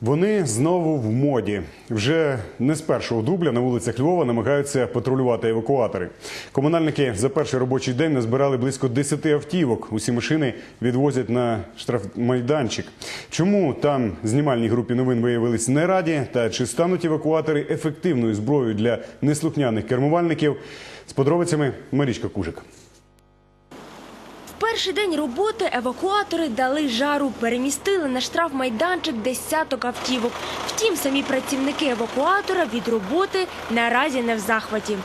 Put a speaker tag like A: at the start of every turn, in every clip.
A: Вони знову в моді. Вже не з першого дубля на вулицях Львова намагаються патрулювати евакуатори. Комунальники за перший робочий день назбирали близько 10 автівок. Усі машини відвозять на штрафмайданчик. Чому там знімальній групі новин виявились не раді? Та чи стануть евакуатори ефективною зброєю для неслухняних кермувальників? З подробицями Марічка Кужик.
B: Перший день роботи евакуатори дали жару, перемістили на штрафмайданчик десяток автівок. Втім, самі працівники евакуатора від роботи наразі не в захваті.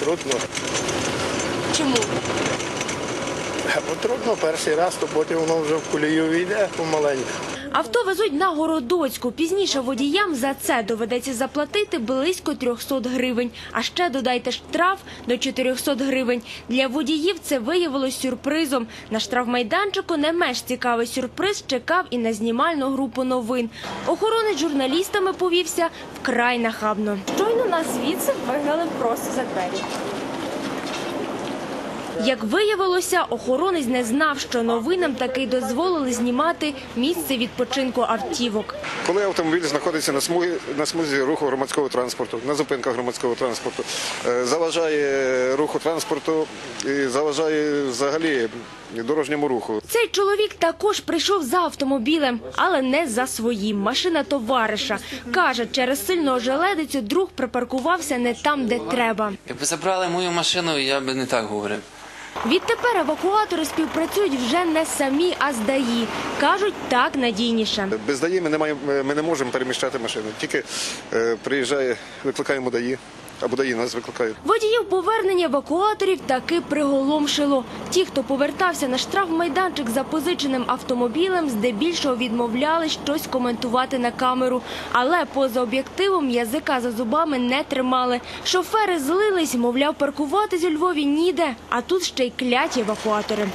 C: Трудно.
B: Чому?
C: Бо трудно перший раз, то потім воно вже в колію війде помаленьку.
B: Авто везуть на Городоцьку. Пізніше водіям за це доведеться заплатити близько 300 гривень. А ще додайте штраф до 400 гривень. Для водіїв це виявилось сюрпризом. На штрафмайданчику не менш цікавий сюрприз чекав і на знімальну групу новин. Охоронець журналістами повівся вкрай нахабно. Щойно нас звідси вигнали просто за двері. Як виявилося, охоронець не знав, що новинам таки дозволили знімати місце відпочинку автівок.
D: Коли автомобіль знаходиться на смузі, на смузі руху громадського транспорту, на зупинках громадського транспорту, е, заважає руху транспорту і заважає взагалі дорожньому руху.
B: Цей чоловік також прийшов за автомобілем, але не за своїм. Машина товариша. Каже, через сильну ожеледицю друг припаркувався не там, де треба.
E: Якби забрали мою машину, я би не так говорив.
B: Відтепер евакуатори співпрацюють вже не самі, а з ДАІ. Кажуть, так надійніше.
D: Без ДАІ ми не, маємо, ми не можемо переміщати машину. Тільки е, приїжджає, викликаємо ДАІ, або нас викликають.
B: Водіїв повернення евакуаторів таки приголомшило. Ті, хто повертався на штрафмайданчик за позиченим автомобілем, здебільшого відмовляли щось коментувати на камеру. Але поза об'єктивом язика за зубами не тримали. Шофери злились, мовляв, паркуватись у Львові ніде, а тут ще й кляті евакуатори.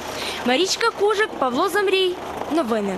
B: Марічка Кужик, Павло Замрій. Новини.